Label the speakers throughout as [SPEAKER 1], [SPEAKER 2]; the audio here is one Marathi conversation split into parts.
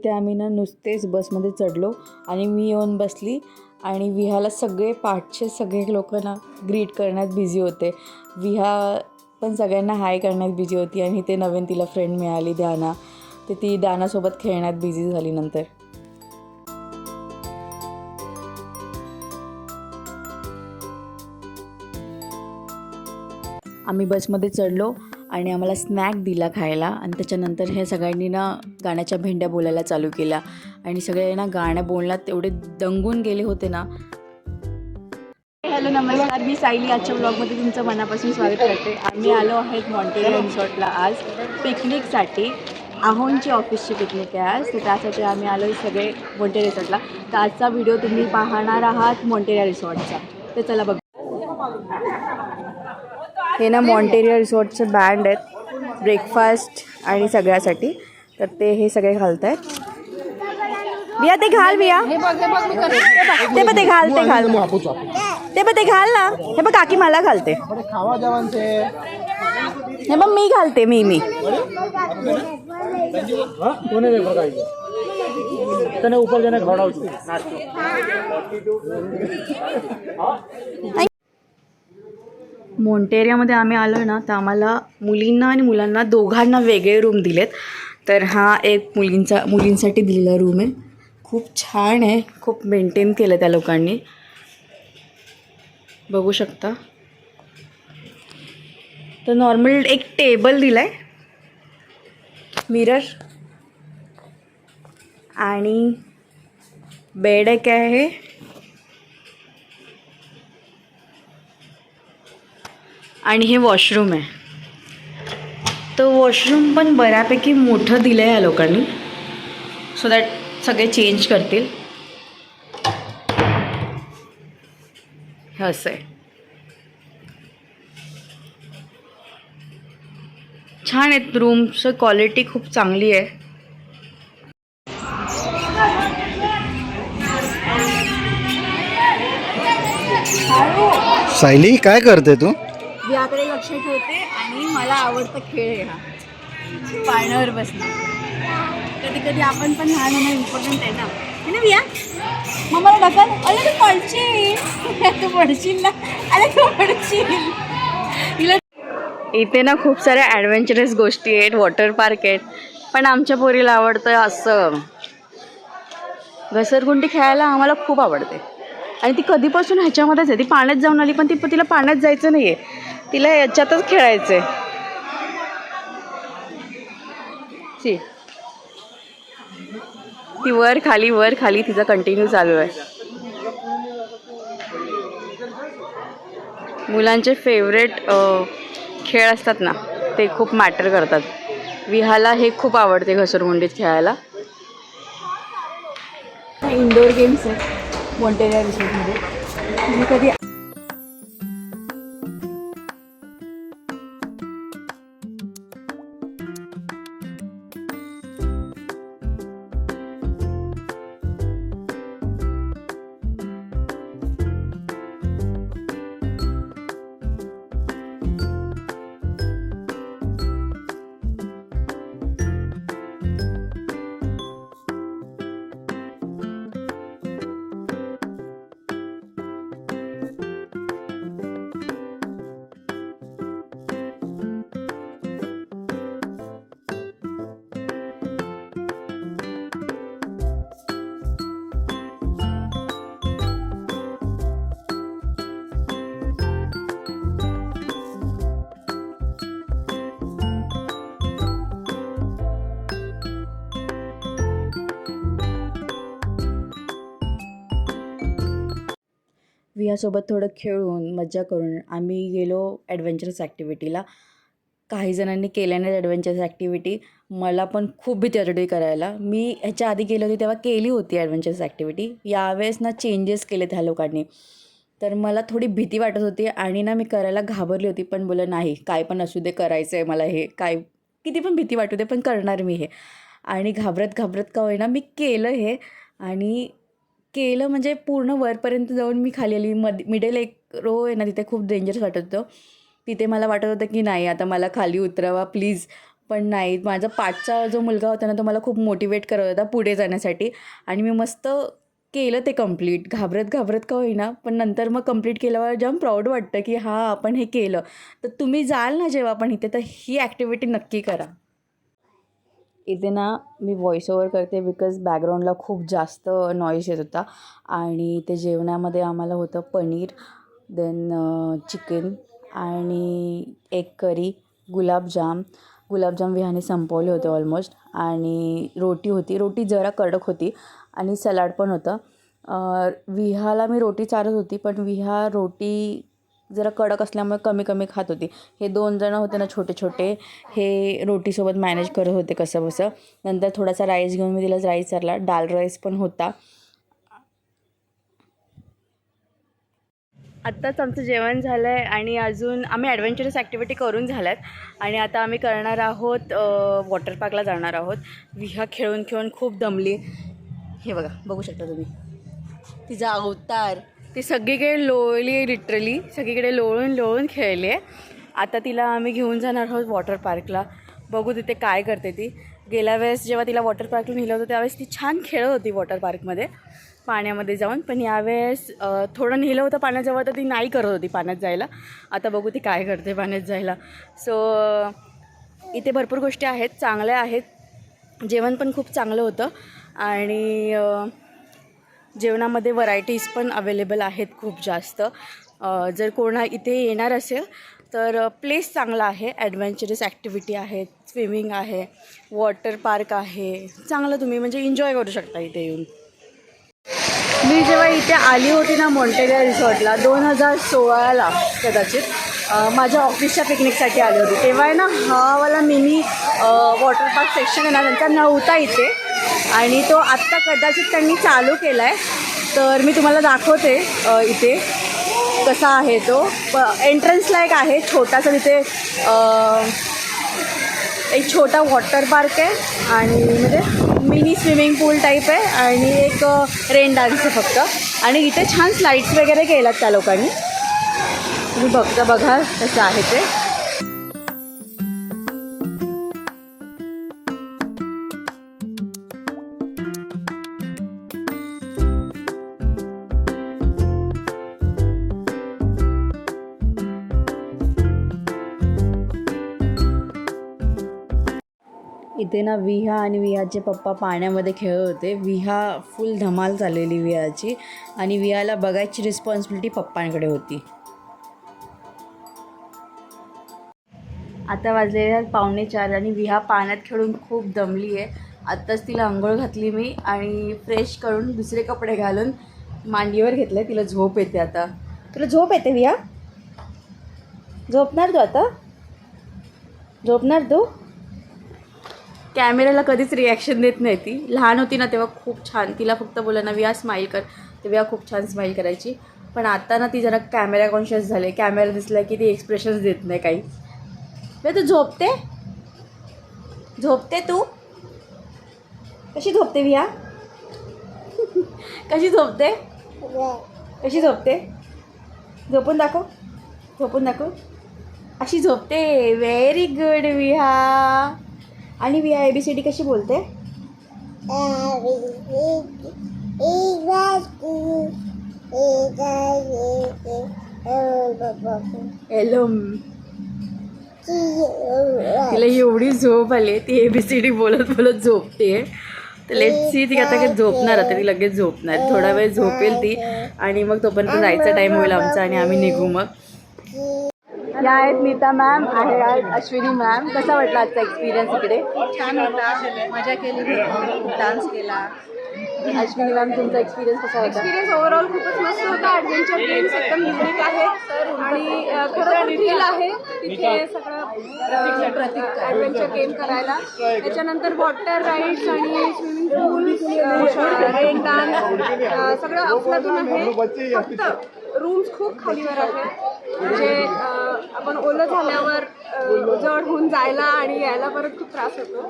[SPEAKER 1] इथे आम्ही ना नुसतेच बसमध्ये चढलो आणि मी येऊन बसली आणि विहाला सगळे पाठचे सगळे लोक ना ग्रीट करण्यात बिझी होते. विहा पण सगळ्यांना हाय करण्यात बिझी होती आणि ते नवीन तिला फ्रेंड मिळाली ध्याना तर ती ध्यानासोबत खेळण्यात बिझी झाली नंतर. आम्ही बसमध्ये चढलो आणि आम्हाला स्नॅक दिला खायला. आणि त्याच्यानंतर हे सगळ्यांनी ना गाण्याच्या भेंड्या बोलायला चालू केल्या. आणि सगळे ना गाणं बोलण्यात एवढे दंगून गेले होते ना. हॅलो नमस्कार. मी सायली. आजच्या ब्लॉगमध्ये तुमचं मनापासून स्वागत करते. आम्ही आलो आहेत मॉन्टेरिया रिसॉर्टला आज पिकनिकसाठी. आहोंची ऑफिसची पिकनिक आहे आज. तर त्यासाठी आम्ही आलो सगळे मॉन्टेरिया रिसॉर्टला तर आजचा व्हिडिओ तुम्ही पाहणार आहात मॉन्टेरिया रिसॉर्टचा तर चला बघ. हे ना मॉन्टेरिया रिसॉर्टचे बँड आहेत. ब्रेकफास्ट आणि सगळ्यासाठी. तर ते हे सगळे घालत आहेत बिया ते घाल बिया ते पण ते घाल ते घाल. ते पण ते घाल ना. हे बघ काकी मला घालते. हे बघ मी घालते मी मी.
[SPEAKER 2] ऊपर
[SPEAKER 1] मोंटेरियामध्ये आम्ही आलो ना तर आम्हाला मुलींना आणि मुलांना दोघांना वेगळे रूम दिलेत. तर हा एक मुलींचा मुलींसाठी दिलेला रूम आहे. खूप छान आहे. खूप मेंटेन केलं त्या लोकांनी. बघू शकता. तर नॉर्मल एक टेबल दिला आहे मिरर आणि बेड एक आहे. आणि हे वॉशरूम आहे. तर वॉशरूम पण बऱ्यापैकी मोठं दिलं आहे या लोकांनी. सो दॅट सगळे चेंज करतील. हे असं आहे छान आहेत रूमचं क्वालिटी खूप चांगली आहे.
[SPEAKER 2] सायली काय करते तू?
[SPEAKER 1] याकडे लक्ष ठेवते आणि मला आवडता खेळ आहे हा. पाळण्यावर बसणं. कधी कधी आपण पण लहान होणं इम्पॉर्टंट आहे ना. है ना बिया मग मला ढकल. अरे तू पडशील. तू पडशील ना. अरे तू पडशील. तिला इथे ना खूप साऱ्या ॲडव्हेंचरस गोष्टी आहेत वॉटर पार्क आहेत. पण आमच्या पोरीला आवडतं असं. घसरगुंडी खेळायला आम्हाला खूप आवडते. आणि ती कधीपासून ह्याच्यामध्येच आहे. ती पाण्यात जाऊन आली पण ती तिला पाण्यात जायचं नाही आहे तिला याच्यातच खेळायचं आहे सी ती वर खाली वर खाली तिचा कंटिन्यू चालू आहे. मुलांचे फेवरेट खेळ असतात ना ते खूप मॅटर करतात. विहाला हे खूप आवडते घसरगुंडीत खेळायला. इंडोर गेम्स आहेत मॉन्टेरिया रिसोर्टमध्ये तुम्ही कधी वियासोबत थोडं खेळून मज्जा करून आम्ही गेलो ॲडव्हेंचरस ॲक्टिव्हिटीला काही जणांनी केल्या नाहीत ॲडव्हेंचरस ॲक्टिव्हिटी मला पण खूप भीती वाटली करायला. मी ह्याच्या आधी गेली होती तेव्हा केली होती ॲडव्हेंचरस ॲक्टिव्हिटी यावेळेस ना चेंजेस केले ह्या लोकांनी. तर मला थोडी भीती वाटत होती आणि ना मी करायला घाबरली होती. पण बोलं नाही काय पण असू दे करायचं आहे मला हे. काय किती पण भीती वाटू दे पण करणार मी हे. आणि घाबरत घाबरत का होईना मी केलं हे. आणि केलं म्हणजे पूर्ण वरपर्यंत जाऊन मी खाली आली. मध मिडल एक रो आहे ना तिथे खूप डेंजरस वाटत होतं. तिथे मला वाटत होतं की नाही आता मला खाली उतरवा प्लीज पण नाही माझा पाचचा जो मुलगा होता ना तो मला खूप मोटिवेट करत होता पुढे जाण्यासाठी. आणि मी मस्त केलं ते कंप्लीट घाबरत घाबरत का होईना पण नंतर मग कंप्लीट केल्यावर जाम प्राऊड वाटतं की हां आपण हे केलं. तर तुम्ही जाल ना जेव्हा पण इथे तर ही ॲक्टिव्हिटी नक्की करा. इथे ना मी व्हॉइस ओवर करते बिकॉज बॅकग्राऊंडला खूप जास्त नॉईज येत होता. आणि ते जेवणामध्ये आम्हाला होतं पनीर देन चिकन आणि एक करी गुलाबजाम गुलाबजाम विहाने संपवले होते ऑलमोस्ट आणि रोटी होती. रोटी जरा कडक होती आणि सलाड पण होतं. विहाला मी रोटी चारत होती पण विहा रोटी जरा कडक असल्यामुळे कमी कमी खात होती. हे दोन जणं होते ना छोटे छोटे. हे रोटीसोबत मॅनेज करत होते कसं बसं. नंतर थोडासा राईस घेऊन मी तिला राईस चारला डाल राईस पण होता. आत्ताच आमचं जेवण झालं आहे आणि अजून आम्ही ॲडव्हेंचरस ॲक्टिव्हिटी करून झाल्यात. आणि आता आम्ही करणार आहोत वॉटर पार्कला जाणार आहोत. विहा खेळून खेळून खूप दमली. हे बघा बघू शकता तुम्ही. तिचा अवतार. ती सगळीकडे लोळली आहे लिटरली सगळीकडे लोळून लोळून खेळली आहे. आता तिला आम्ही घेऊन जाणार आहोत वॉटर पार्कला बघू तिथे काय करते ती. गेल्या वेळेस जेव्हा तिला वॉटर पार्कला नेलं होतं त्यावेळेस ती छान खेळत होती वॉटर पार्कमध्ये पाण्यामध्ये जाऊन. पण यावेळेस थोडं नेलं होतं पाण्याजवळ तर ती नाही करत होती पाण्यात जायला. आता बघू ती काय करते पाण्यात जायला. सो इथे भरपूर गोष्टी आहेत चांगल्या आहेत. जेवण पण खूप चांगलं होतं. आणि जेवणामध्ये व्हरायटीज पण अवेलेबल आहेत खूप जास्त. जर कोणा इथे येणार असेल तर प्लेस चांगला आहे. ॲडव्हेंचरस ॲक्टिव्हिटी आहेत स्विमिंग आहे वॉटर पार्क आहे. चांगलं तुम्ही म्हणजे एन्जॉय करू शकता इथे येऊन. मी जेव्हा इथे आली होती ना मॉन्टेगा रिसॉर्टला दोन हजार सोळाला कदाचित माझ्या ऑफिसच्या पिकनिकसाठी आली होती. तेव्हा आहे ना हावाला मिनी वॉटर पार्क सेक्शन आहे ना त्यांचा नव्हता इथे. आणि तो आत्ता कदाचित त्यांनी चालू केला आहे तर मी तुम्हाला दाखवते इथे कसा आहे तो. प एंट्रन्सला एक आहे छोटासा तिथे एक छोटा वॉटर पार्क आहे आणि म्हणजे मिनी स्विमिंग पूल टाईप आहे आणि एक रेन डान्स आहे फक्त. आणि इथे छान स्लाईड्स वगैरे केल्यात त्या लोकांनी. तुम्ही बघता बघा कसं आहे ते. इथे ना विहा आणि विहाचे पप्पा पाण्यामध्ये खेळत होते. विहा फुल धमाल चाललेली विहाची. आणि विहाला बघायची रिस्पॉन्सिबिलिटी पप्पांकडे होती. आता वाजलेले आहेत पावणे चार आणि विहा पाण्यात खेळून खूप दमली आहे आत्ताच तिला आंघोळ घातली मी आणि फ्रेश करून दुसरे कपडे घालून मांडीवर घेतले तिला झोप येते आता. तुला झोप येते विहा? झोपणार तू आता? झोपणार तू? कॅमेऱ्याला कधीच रिॲक्शन देत नाही ती. लहान होती ना तेव्हा खूप छान. तिला फक्त बोला ना विया स्माईल कर. तेव्हा खूप छान स्माईल करायची. पण आता ना ती जरा कॅमेरा कॉन्शियस झाले. कॅमेरा दिसला की ती एक्सप्रेशन्स देत नाही काही. बे तू झोपते? झोपते तू? कशी झोपते विया कशी झोपते? कशी झोपते? झोपून दाखव. झोपून दाखव. अशी झोपते. Very good Viha. आणि Viha A B C D कशी बोलते? हॅलो तिला एवढी झोप आली ती ए बी सी डी बोलत बोलत झोपते तर लेट सी ती आता काय झोपणार आता ती लगेच झोपणार. थोडा वेळ झोपेल ती. आणि मग तोपर्यंत जायचा टाईम होईल आमचा आणि आम्ही निघू मग. या आहेत नीता मॅम आहे आज अश्विनी मॅम. कसा वाटला आजचा एक्सपिरियन्स इकडे?
[SPEAKER 3] छान होता. मजा केली. डान्स केला.
[SPEAKER 1] अश्विनी मॅम तुमचा एक्सपिरियन्स कसा होता?
[SPEAKER 3] एक्सपिरियन्स ओव्हरऑल खूपच मस्त होता. ॲडव्हेंचर गेम्स एकदम युनिक आहेत. आणि अ, खरोखर थ्रिल आहे. तिथे सगळं प्रतीक ॲडव्हेंचर गेम करायला. त्याच्यानंतर वॉटर राईड्स आणि स्विमिंग पूल रेन डान्स सगळं अफलातून आहे. फक्त रूम्स खूप खालीवर आहेत. म्हणजे अ, आपण ओलं झाल्यावर जवळ होऊन जायला आणि यायला परत खूप त्रास होतो.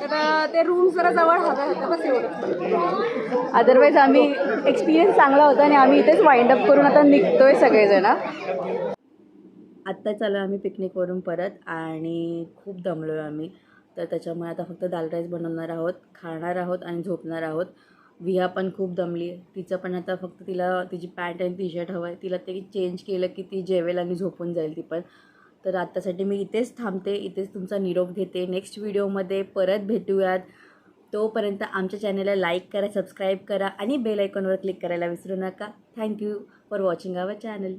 [SPEAKER 3] तर ते रूम्स जरा जवळ हव्या होत्या बस एवढं
[SPEAKER 1] अदरवाईज आम्ही एक्सपिरियन्स चांगला होता आणि आम्ही इथेच वाइंड अप करून आता निघतोय सगळेजण. आत्ता चालू आम्ही पिकनिकवरून परत आणि खूप दमलो आहे आम्ही. तर त्याच्यामुळे आता फक्त दाल राईस बनवणार आहोत खाणार आहोत आणि झोपणार आहोत. विहा पण खूप दमली आहे तिचं पण आता फक्त तिला तिची पॅन्ट आणि टी शर्ट हवं आहे तिला ते चेंज केलं की ती जेवेल आणि झोपून जाईल ती पण. तर आत्तासाठी मी इथेच थांबते. इथेच तुमचा निरोप घेते. नेक्स्ट व्हिडिओमध्ये परत भेटूयात. तोपर्यंत आमच्या चॅनलला लाईक करा सबस्क्राईब करा आणि बेल आयकॉनवर क्लिक करायला विसरू नका. Thank you for watching our channel